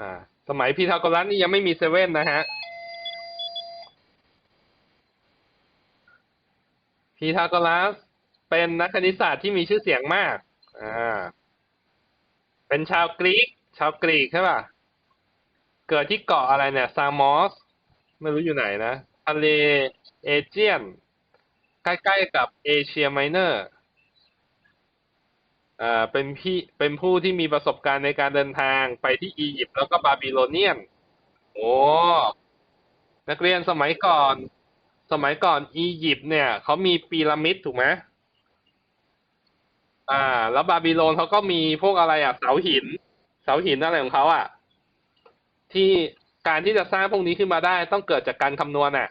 อ่า สมัยพีทาโกรัสนี่ยังไม่มีเซเว่นนะฮะพีทาโกรัสเป็นนักคณิตศาสตร์ที่มีชื่อเสียงมาก อ่า เป็นชาวกรีก ชาวกรีกใช่ป่ะ เกิดที่เกาะอะไรเนี่ย ซามอส ไม่รู้อยู่ไหนนะ ทะเลเอเจียน ใกล้ๆกับเอเชียไมเนอร์ อ่าเป็นพี่เป็นผู้ที่มีประสบการณ์ในการเดินทางไปที่อียิปต์แล้วก็บาบิโลเนียน โอ้นักเรียนสมัยก่อน สมัยก่อนอียิปต์เนี่ยเขามีพีระมิดถูกไหมอ่า แล้วบาบิโลนเขาก็มีพวกอะไรอะเสาหิน เสาหินอะไรของเขาอะ ที่การที่จะสร้างพวกนี้ขึ้นมาได้ต้องเกิดจากการคำนวณอะ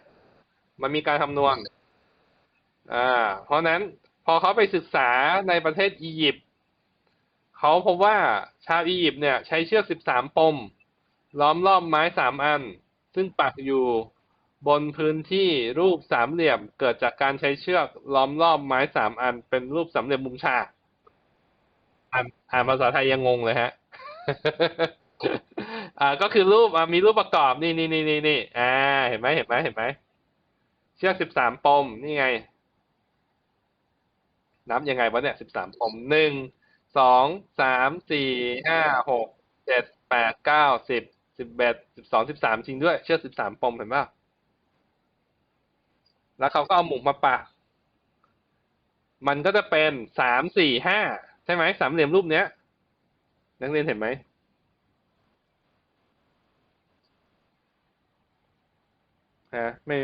มันมีการคำนวณอ่า เพราะนั้นพอเขาไปศึกษาในประเทศอียิปต์ เขาพบว่าชาวอียิปต์เนี่ยใช้เชือกสิบสามปม ล้อมรอบไม้สามอัน ซึ่งปักอยู่บนพื้นที่รูปสามเหลี่ยมเกิดจากการใช้เชือกล้อมรอบไม้สามอัน เป็นรูปสามเหลี่ยมมุมฉากอ่านอ่านภาษาไทยยังงงเลยฮะ อ่าก็คือรูปอ่ามีรูปประกอบนี่นี่นี่นี่นี่อ่า เห็นไหมเห็นไหมเห็นไหมเชือกสิบสามปมนี่ไง นับยังไงวะเนี่ยสิบสามปมหนึ่ง สองสามสี่ห้าหกเจ็ดแปดเก้าสิบสิบเอ็ดสิบสองสิบสามจริงด้วย เชือกสิบสามปมเห็นป่ะแล้วเขาก็เอาหมุกมาปะ มันก็จะเป็นสามสี่ห้าใช่ไหมสามเหลี่ยมรูปเนี้ย นักเรียนเห็นไหมฮะไม่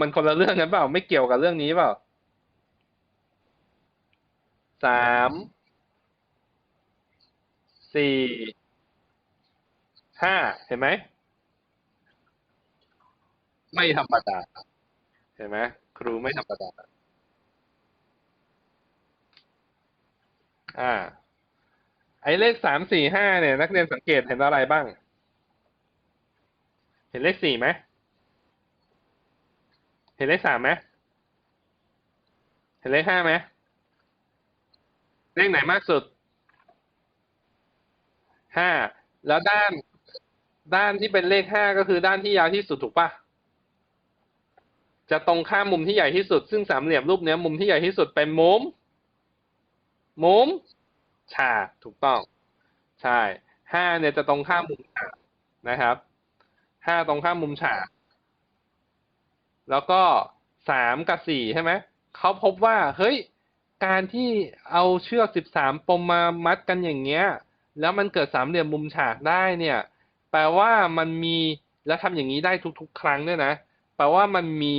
มันคนละเรื่องกันเปล่า ไม่เกี่ยวกับเรื่องนี้เปล่า สามสี่ห้าเห็นไหม ไม่ธรรมดา เห็นไหมครูไม่ธรรมดาอ่า ไอ้เลขสามสี่ห้าเนี่ย นักเรียนสังเกตเห็นอะไรบ้าง เห็นเลขสี่ไหมเห็นเลขสามไหมเห็นเลขห้าไหม เลขไหนมากสุดห้าแล้วด้านด้านที่เป็นเลขห้าก็คือด้านที่ยาวที่สุดถูกปะจะตรงข้ามมุมที่ใหญ่ที่สุด ซึ่งสามเหลี่ยมรูปเนี้ยมุมที่ใหญ่ที่สุดเป็นมุมมุมฉากถูกต้อง ใช่ห้าเนี่ยจะตรงข้ามมุมฉากนะครับห้าตรงข้ามมุมฉากแล้วก็สามกับสี่ใช่ไหมเขาพบว่าเฮ้ย การที่เอาเชือกสิบสามปมมามัดกันอย่างเงี้ย แล้วมันเกิดสามเหลี่ยมมุมฉากได้เนี่ย แปลว่ามันมีแล้วทำอย่างนี้ได้ทุก ๆ ครั้งด้วยนะ แปลว่ามันมี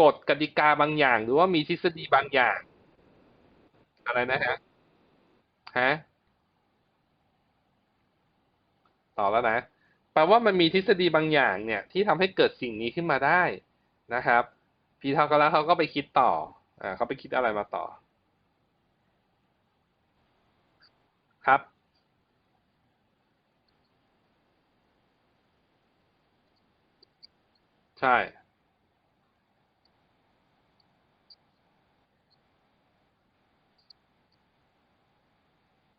กฎกติกาบางอย่าง หรือว่ามีทฤษฎีบางอย่าง อะไรนะฮะฮะต่อแล้วนะแปลว่ามันมีทฤษฎีบางอย่างเนี่ย ที่ทำให้เกิดสิ่งนี้ขึ้นมาได้นะครับพีทาโกรัสเขาก็ไปคิดต่อ อ่าเขาไปคิดอะไรมาต่อ ครับ ใช่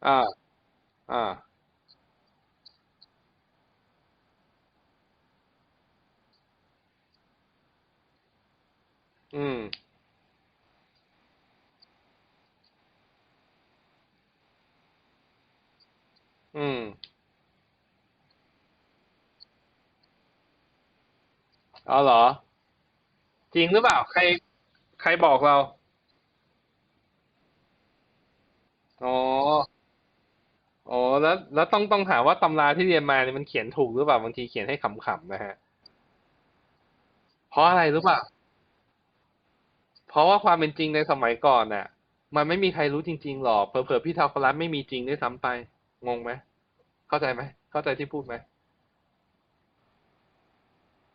อ่า อ่า อืม อืม เอาเหรอ จริงหรือเปล่า ใคร ใครบอกเรา อ๋อ อ๋อ แล้ว แล้วต้อง ต้องถามว่าตำราที่เรียนมาเนี่ยมันเขียนถูกหรือเปล่า บางทีเขียนให้ขำๆนะฮะ เพราะอะไรรู้เปล่า เพราะว่าความเป็นจริงในสมัยก่อนน่ะ มันไม่มีใครรู้จริงๆหรอก เผลอๆพี่ทาโกรัสไม่มีจริงด้วยซ้ำไป งงไหม เข้าใจไหม เข้าใจที่พูดไหม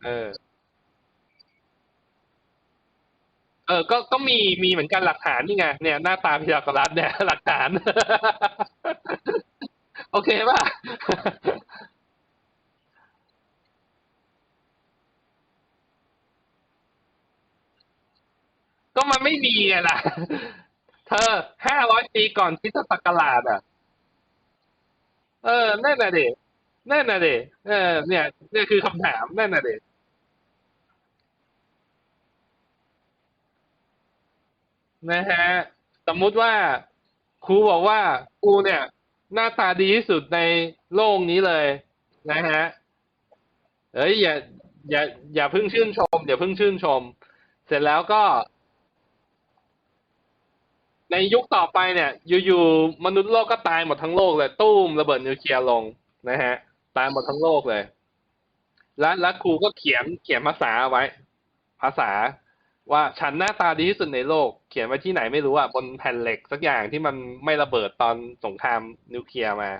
เออ เออ ก็ก็มีมีเหมือนกันหลักฐานนี่ไงเนี่ยหน้าตาพีทากรัสเนี่ย หลักฐาน โอเคป่ะ ก็มันไม่มีไงล่ะ เธอห้าร้อยปีก่อนคริสตศักราชอะ เออนั่นน่ะดินั่นน่ะดิเออ เนี่ย เนี่ยคือคำถามนั่นน่ะดินะฮะ สมมุติว่าครูบอกว่าครูเนี่ย หน้าตาดีที่สุดในโลกนี้เลย นะฮะ เอ้ยอย่า อย่า อย่าเพิ่งชื่นชมอย่าเพิ่งชื่นชม เสร็จแล้วก็ ในยุคต่อไปเนี่ยอยู่ๆมนุษย์โลกก็ตายหมดทั้งโลกเลยตู้มระเบิดนิวเคลียร์ลงนะฮะ ตายหมดทั้งโลกเลย แล้วแล้วครูก็เขียนเขียนภาษาเอาไว้ ภาษา ว่าฉันหน้าตาดีที่สุดในโลก เขียนไว้ที่ไหนไม่รู้อะบนแผ่นเหล็กสักอย่างที่มันไม่ระเบิดตอนสงครามนิวเคลียร์มา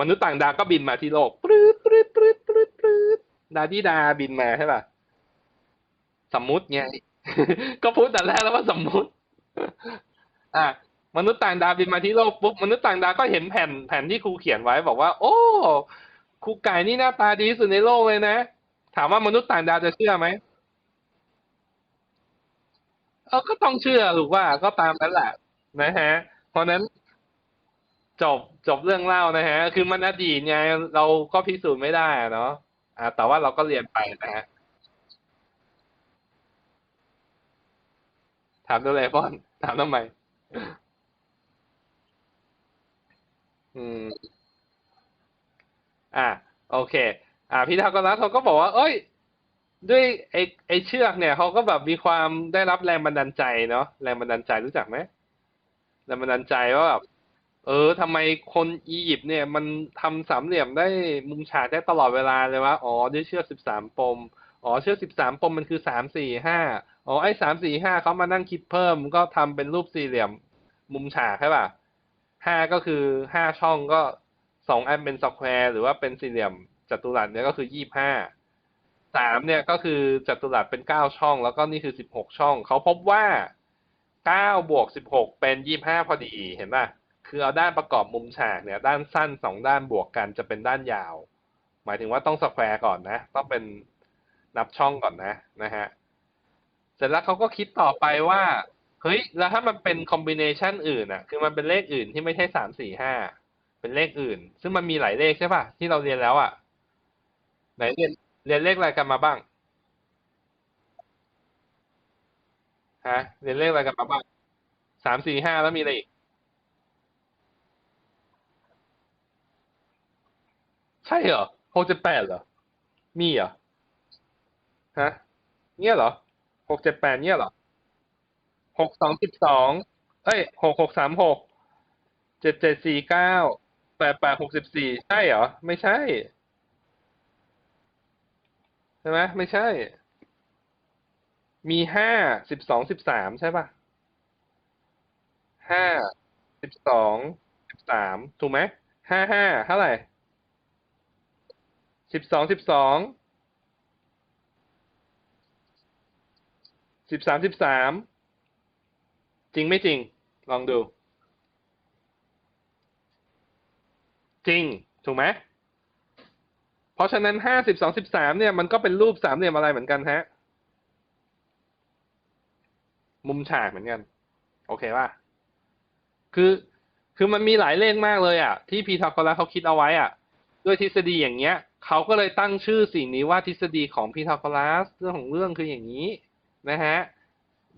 มนุษย์ต่างดาวก็บินมาที่โลกปรื๊ดปรื๊ดปรื๊ดปรื๊ดปรื๊ดดาดีดาบินมาใช่ป่ะสมมุติไงก็พูดแต่แรกแล้วว่าสมมุติ อะมนุษย์ต่างดาวบินมาที่โลกปุ๊บมนุษย์ต่างดาวก็เห็นแผ่นแผ่นที่ครูเขียนไว้บอกว่า โอ้ครูไก่นี่หน้าตาดีที่สุดในโลกเลยนะ ถามว่ามนุษย์ต่างดาวจะเชื่อไหมเออก็ต้องเชื่อหรือว่าก็ตามนั้นแหละนะฮะ เพราะนั้นจบจบเรื่องเล่านะฮะ คือมันอดีตไงเราก็พิสูจน์ไม่ได้เนาะอ่า แต่ว่าเราก็เรียนไปนะฮะถามโดเรมอนถามทำไม อืม อะโอเค อ่าพี่ทากรัสเขาก็บอกว่า เอ้ย ด้วยไอ้ไอ้เชือกเนี่ยเขาก็แบบมีความได้รับแรงบันดาลใจเนาะแรงบันดาลใจรู้จักไหมแรงบันดาลใจว่าแบบเออทำไมคนอียิปต์เนี่ย มันทำสามเหลี่ยมได้มุมฉากได้ตลอดเวลาเลยวะอ๋อด้วยเชือกสิบสามปม อ๋อเชือกสิบสามปมมันคือสามสี่ห้า อ๋อไอ้สามสี่ห้าเขามานั่งคิดเพิ่มก็ทำเป็นรูปสี่เหลี่ยมมุมฉากใช่ป่ะห้าก็คือห้าช่องก็สองอันเป็นสแควร์หรือว่าเป็นสี่เหลี่ยมจัตุรัสเนี่ยก็คือยี่ห้าสามเนี่ยก็คือจัตุรัสเป็นเก้าช่อง แล้วก็นี่คือสิบหกช่อง เขาพบว่าเก้าบวกสิบหกเป็นยี่ห้าพอดีเห็นป่ะคือเอาด้านประกอบมุมฉากเนี่ย ด้านสั้นสองด้านบวกกันจะเป็นด้านยาว หมายถึงว่าต้องสแควร์ก่อนนะ ต้องเป็นนับช่องก่อนนะนะฮะ เสร็จแล้วเขาก็คิดต่อไปว่า เฮ้ย แล้วถ้ามันเป็นคอมบิเนชันอื่นอะ คือมันเป็นเลขอื่นที่ไม่ใช่สามสี่ห้าเป็นเลขอื่น ซึ่งมันมีหลายเลขใช่ป่ะที่เราเรียนแล้วอะ ไหนเรียนเรียนเลขอะไรกันมาบ้างฮะเรียนเลขอะไรกันมาบ้างสามสี่ห้าแล้วมีอะไรอีก ใช่เหรอหกเจ็ดแปดเหรอ มีเหรอ ฮะเนี่ยเหรอ หกเจ็ดแปดเนี่ยเหรอหกสองสิบสองเอ้ยหกหกสามหกเจ็ดเจ็ดสี่เก้าแปดแปดหกสิบสี่ใช่เหรอ ไม่ใช่ ใช่ไหมไม่ใช่ มีห้าสิบสองสิบสามใช่ป่ะห้าสิบสองสิบสามถูกไหมห้าห้าเท่าไหร่สิบสองสิบสอง สิบสามสิบสามจริงไม่จริง ลองดู จริง ถูกไหมเพราะฉะนั้นห้าสิบสองสิบสามเนี่ยมันก็เป็นรูปสามเหลี่ยมอะไรเหมือนกันฮะ มุมฉากเหมือนกัน โอเคป่ะ คือ คือมันมีหลายเลขมากเลยอะ ที่พีทาโกรัสเขาคิดเอาไว้อะ ด้วยทฤษฎีอย่างเงี้ย เขาก็เลยตั้งชื่อสิ่งนี้ว่าทฤษฎีของพีทาโกรัสเรื่องของเรื่องคืออย่างนี้ นะฮะ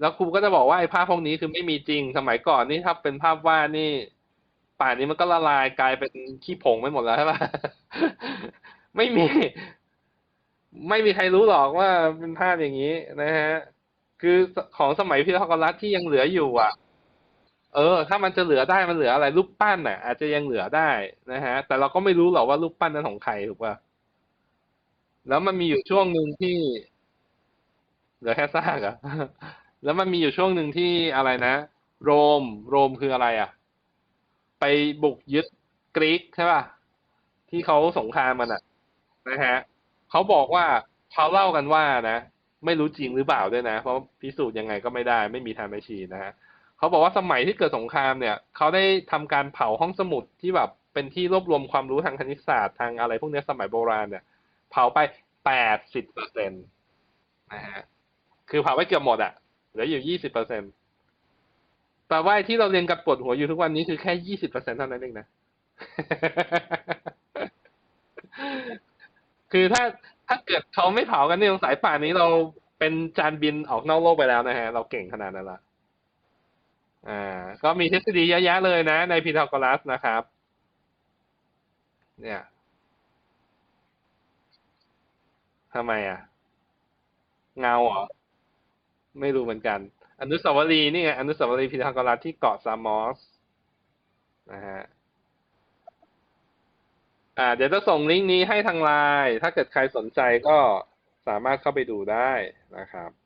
แล้วครูก็จะบอกว่าไอ้ภาพพวกนี้คือไม่มีจริง สมัยก่อนนี่ถ้าเป็นภาพวาดนี่ ป่านนี้มันก็ละลายกลายเป็นขี้ผงไปหมดแล้วใช่ปะไม่มี ไม่มีใครรู้หรอกว่าเป็นภาพอย่างนี้นะฮะคือของสมัยพีทาโกรัสที่ยังเหลืออยู่ อะ เออ ถ้ามันจะเหลือได้มันเหลืออะไรรูปปั้นน่ะ อาจจะยังเหลือได้นะฮะ แต่เราก็ไม่รู้หรอกว่ารูปปั้นนั้นของใครถูกป่ะแล้วมันมีอยู่ช่วงหนึ่งที่ เหลือแค่ซากอะแล้วมันมีอยู่ช่วงหนึ่งที่อะไรนะ โรม โรมคืออะไรอะไปบุกยึดกรีกใช่ป่ะ ที่เขาสงครามมันอะนะฮะเขาบอกว่าเขาเล่ากันว่านะ ไม่รู้จริงหรือเปล่าด้วยนะ เพราะพิสูจน์ยังไงก็ไม่ได้ ไม่มีทางไปชี้นะฮะเขาบอกว่าสมัยที่เกิดสงครามเนี่ยเขาได้ทำการเผาห้องสมุดที่แบบเป็นที่รวบรวมความรู้ทางคณิตศาสตร์ทางอะไร พวกเนี้ยสมัยโบราณเนี่ย เผาไปแปดสิบเปอร์เซ็นต์นะฮะ คือเผาไปเกือบหมดอะเหลืออยู่ยี่สิบเปอร์เซ็นต์แปลว่าที่เราเรียนกันปวดหัวอยู่ทุกวันนี้คือแค่ยี่สิบเปอร์เซ็นต์เท่านั้นเองนะ คือถ้าถ้าเกิดเขาไม่เผากันในสายป่านนี้เราเป็นจานบินออกนอกโลกไปแล้วนะฮะ เราเก่งขนาดนั้นละอ่า ก็มีทฤษฎีเยอะแยะเลยนะในพีทาโกรัสนะครับ เนี่ยทำไมอะ เงาเหรอ ไม่รู้เหมือนกัน อนุสาวรีย์นี่ไงอนุสาวรีย์พีทาโกรัสที่เกาะซามอสนะฮะอ่า เดี๋ยวจะส่งลิงก์นี้ให้ทางไลน์ถ้าเกิดใครสนใจก็สามารถเข้าไปดูได้นะครับปึ๊บ